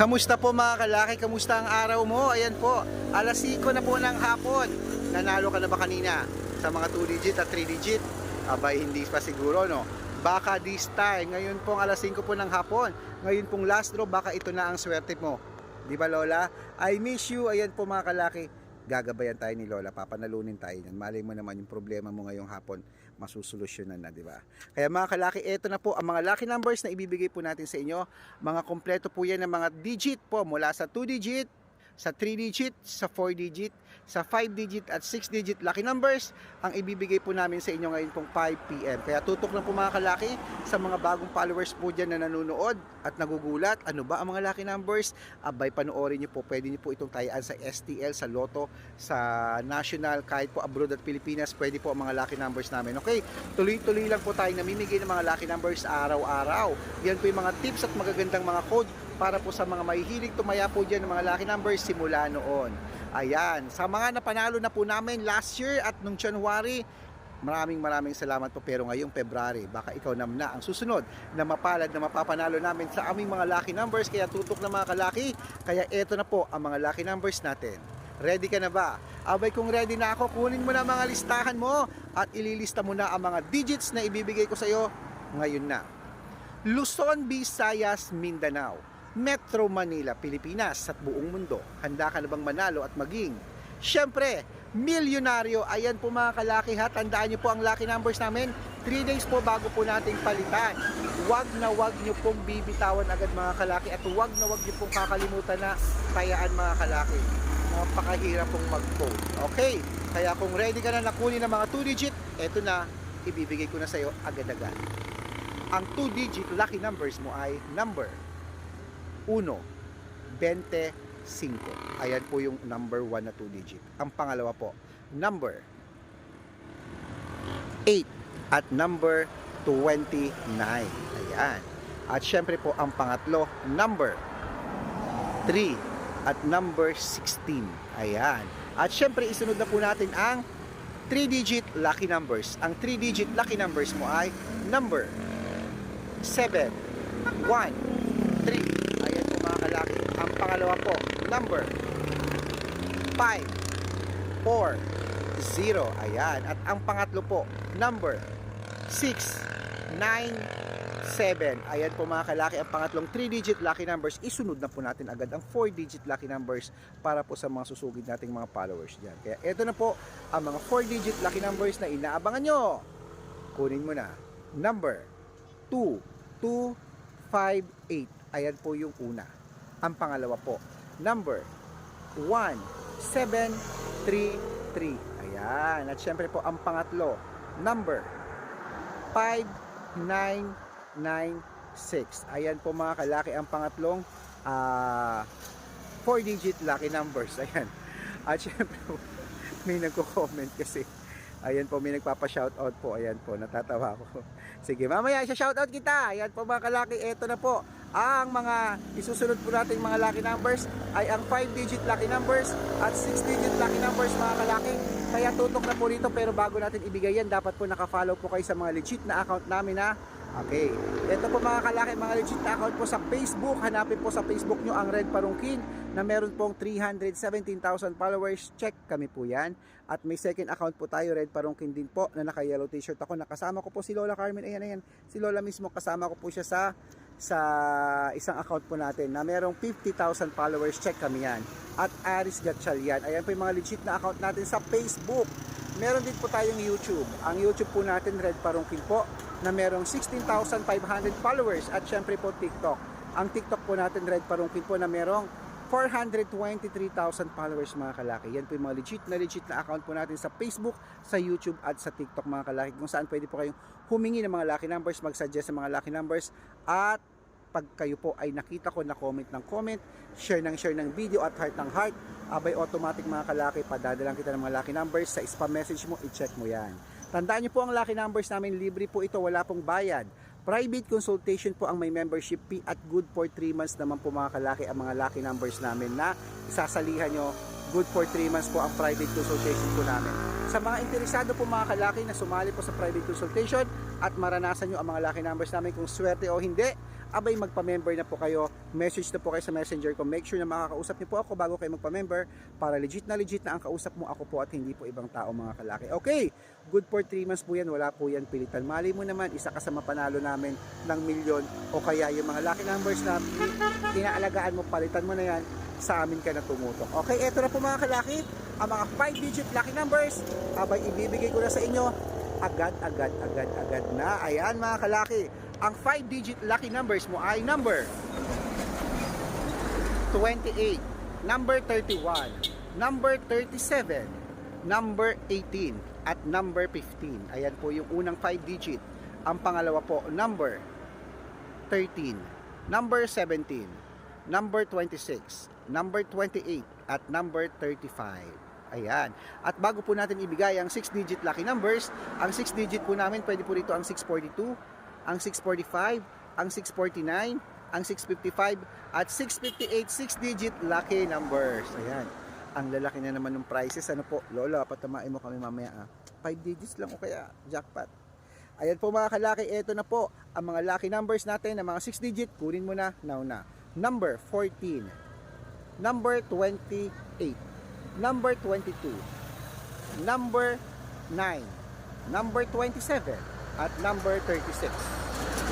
Kamusta po mga kalaki? Kamusta ang araw mo? Ayan po, alas 5 na po ng hapon. Nanalo ka na ba kanina sa mga 2 digit at 3 digit? Abay, hindi pa siguro, no? Baka this time, ngayon pong alas 5 po ng hapon, ngayon pong last draw, baka ito na ang swerte mo. Di ba Lola? I miss you. Ayan po mga kalaki. Gagabayan tayo ni Lola. Papanalunin tayo yan. Malay mo naman yung problema mo ngayong hapon. Masusolusyonan na, di ba? Kaya mga kalaki, ito na po ang mga lucky numbers na ibibigay po natin sa inyo. Mga kompleto po yan ng mga digit po mula sa 2 digit, sa 3 digit, sa 4 digit, sa 5 digit at 6 digit lucky numbers ang ibibigay po namin sa inyo ngayon pong 5pm. Kaya tutok lang po mga kalaki sa mga bagong followers po dyan na nanonood at nagugulat. Ano ba ang mga lucky numbers? Abay, panoorin nyo po. Pwede nyo po itong tayaan sa STL, sa Lotto, sa National, kahit po abroad at Pilipinas, pwede po ang mga lucky numbers namin. Okay, tuloy-tuloy lang po tayo namimigay ng mga lucky numbers araw-araw. Yan po yung mga tips at magagandang mga code para po sa mga mahihilig tumaya po dyan ng mga lucky numbers simula noon. Ayan, sa mga napanalo na po namin last year at nung January, maraming maraming salamat po pero ngayong February, baka ikaw nam na ang susunod na mapalad na mapapanalo namin sa aming mga lucky numbers kaya tutok na mga kalaki, kaya eto na po ang mga lucky numbers natin. Ready ka na ba? Abay kung ready na ako, kunin mo na mga listahan mo at ililista mo na ang mga digits na ibibigay ko sa iyo ngayon na. Luzon, Visayas, Mindanao, Metro Manila, Pilipinas at buong mundo. Handa ka na bang manalo at maging? Siyempre, milyonaryo. Ayan po mga kalaki ha. Tandaan niyo po ang lucky numbers namin. 3 days po bago po nating palitan. Huwag na huwag niyo pong bibitawan agad mga kalaki at huwag na huwag niyo pong kakalimutan na tayaan mga kalaki. Napakahirap pong mag-code. Okay? Kaya kung ready ka na nakunin ng mga 2 digit, eto na, ibibigay ko na sa iyo agad-agad. Ang 2 digit lucky numbers mo ay number 1, 25. Ayan po yung number 1 na 2 digit. Ang pangalawa po, number 8 at number 29. Ayan. At syempre po ang pangatlo, number 3 at number 16. Ayan. At syempre isunod na po natin ang 3-digit lucky numbers. Ang 3-digit lucky numbers mo ay number 7, 1, 3. Ayan kalaki. Ang pangalawa po, number 5, 4, 0. Ayan. At ang pangatlo po, number 6, 9, 7. Ayan po mga kalaki, ang pangatlong 3-digit lucky numbers. Isunod na po natin agad ang 4-digit lucky numbers para po sa mga susugid nating mga followers dyan. Kaya ito na po ang mga 4-digit lucky numbers na inaabangan nyo. Kunin mo na. Number 2, 2, 5, 8. Ayan po yung una. Ang pangalawa po, number 1, 7, 3, 3. Ayan. At syempre po ang pangatlo, number 5, 9, 9, 6. Ayan po mga kalaki ang pangatlong ah 4-digit lucky numbers. Ayan. At syempre po, may nagko-comment kasi. Ayan po, may nagpapa-shoutout po. Ayan po, natatawa ko. Sige, mamaya isa-shoutout kita. Ayan po mga kalaki, eto na po. Ang mga isusunod po nating mga lucky numbers ay ang 5-digit lucky numbers at 6-digit lucky numbers mga kalaki. Kaya tutok na po rito pero bago natin ibigay yan, dapat po naka-follow po kayo sa mga legit na account namin na Okay. Ito po mga kalaki, mga legit na account po sa Facebook. Hanapin po sa Facebook nyo ang Red Parungkin na meron pong 317,000 followers. Check kami po yan. At may second account po tayo, Red Parungkin din po, na naka-yellow t-shirt ako. Nakasama ko po si Lola Carmen. Ayan, ayan. Si Lola mismo, kasama ko po siya sa sa isang account po natin na merong 50,000 followers. Check kami yan. At Aris Gatchalian. Ayan po yung mga legit na account natin sa Facebook. Meron din po tayong YouTube. Ang YouTube po natin, Red Parungkin po, na merong 16,500 followers at syempre po TikTok. Ang TikTok po natin, Red Parungkin po, na merong 423,000 followers mga kalaki. Yan po yung mga legit na legit na account po natin sa Facebook, sa YouTube at sa TikTok mga kalaki kung saan pwede po kayong humingi ng mga lucky numbers, mag-suggest ng mga lucky numbers at pag kayo po ay nakita ko na comment ng comment, share ng share ng video at heart ng heart, abay automatic mga kalaki, padadalang kita ng mga lucky numbers sa spam message mo, i-check mo yan. Tandaan niyo po ang lucky numbers namin, libre po ito, wala pong bayad. Private consultation po ang may membership fee at good for 3 months naman po mga kalaki ang mga lucky numbers namin na isasalihan nyo. Good for 3 months po ang private consultation po namin. Sa mga interesado po mga kalaki na sumali po sa private consultation at maranasan nyo ang mga lucky numbers namin kung swerte o hindi, abay magpa-member na po kayo. Message na po kayo sa messenger ko. Make sure na makakausap niyo po ako bago kayo magpa-member para legit na legit na ang kausap mo ako po at hindi po ibang tao mga kalaki. Okay, good for 3 months po yan. Wala po yan pilitan. Mali mo naman, isa ka sa mapanalo namin ng milyon o kaya yung mga lucky numbers na inaalagaan mo, palitan mo na yan sa amin ka na tumutok. Okay, eto na po mga kalaki, ang mga 5-digit lucky numbers, abay ibibigay ko na sa inyo agad, agad, agad, agad na. Ayan mga kalaki, ang 5-digit lucky numbers mo ay number 28, number 31, number 37, number 18, at number 15. Ayan po yung unang 5-digit. Ang pangalawa po, number 13, number 17, number 26, number 28, at number 35. Ayan. At bago po natin ibigay ang 6-digit lucky numbers, ang 6-digit po namin, pwede po rito ang 642, ang 645, ang 649, ang 655, at 658 6-digit lucky numbers. Ayan. Ang lalaki na naman ng prices. Ano po, Lola, patamain mo kami mamaya. Ah. 5 digits lang o kaya jackpot. Ayan po mga kalaki, ito na po ang mga lucky numbers natin na mga 6 digit, kunin mo na, now na. Number 14, number 28, number 22, number 9, number 27, at number 36.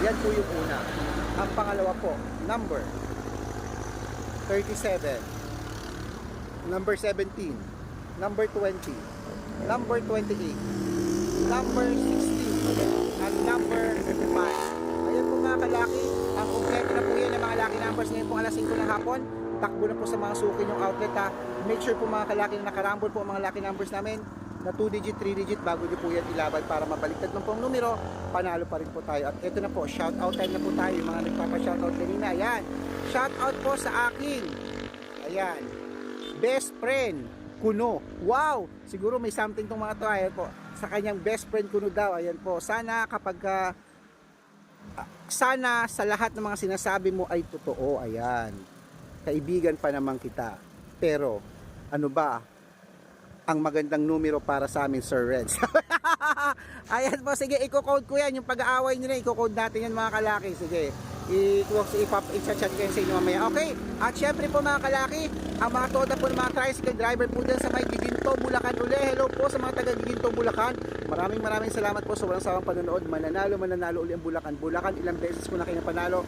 Yan po yung una. Ang pangalawa po, number 37, number 17, number 20, number 28, number 16, at number 5. Ayan po mga kalaki, ang kompleto na po yan ng mga lucky numbers ngayon po alas 5 ng hapon. Takbo na po sa mga suki ng outlet ha. Make sure po mga kalaki na nakarambol po ang mga lucky numbers namin na 2 digit, 3 digit bago nyo po yan ilaban para mabaliktad ng pong numero, panalo pa rin po tayo. At ito na po, shout out time na po tayo, mga nagpapa-shout out kanina. Ayan, shout out po sa akin. Ayan, best friend, Kuno. Wow! Siguro may something tong mga to. Ayan po. Sa kanyang best friend Kuno daw. Ayan po. Sana kapag ah, sana sa lahat ng mga sinasabi mo ay totoo. Ayan. Kaibigan pa naman kita. Pero ano ba ang magandang numero para sa amin, Sir Reds? Ayan po, sige, i-code ko yan. Yung pag-aaway nyo na, i-code natin yan mga kalaki. Sige, i-chat ko yan sa inyo mamaya. Okay, at syempre po mga kalaki, ang mga toda po ng mga tricycle driver po dyan sa may Giginto, Bulacan uli. Hello po sa mga taga Giginto, Bulacan. Maraming maraming salamat po sa walang sawang panonood. Mananalo, mananalo uli ang Bulacan. Bulacan, ilang beses ko na kayo panalo.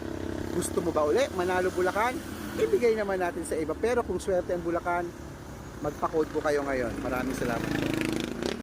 Gusto mo ba uli? Manalo Bulacan? Ibigay naman natin sa iba. Pero kung swerte ang Bulacan, magpa-code po kayo ngayon. Maraming salamat.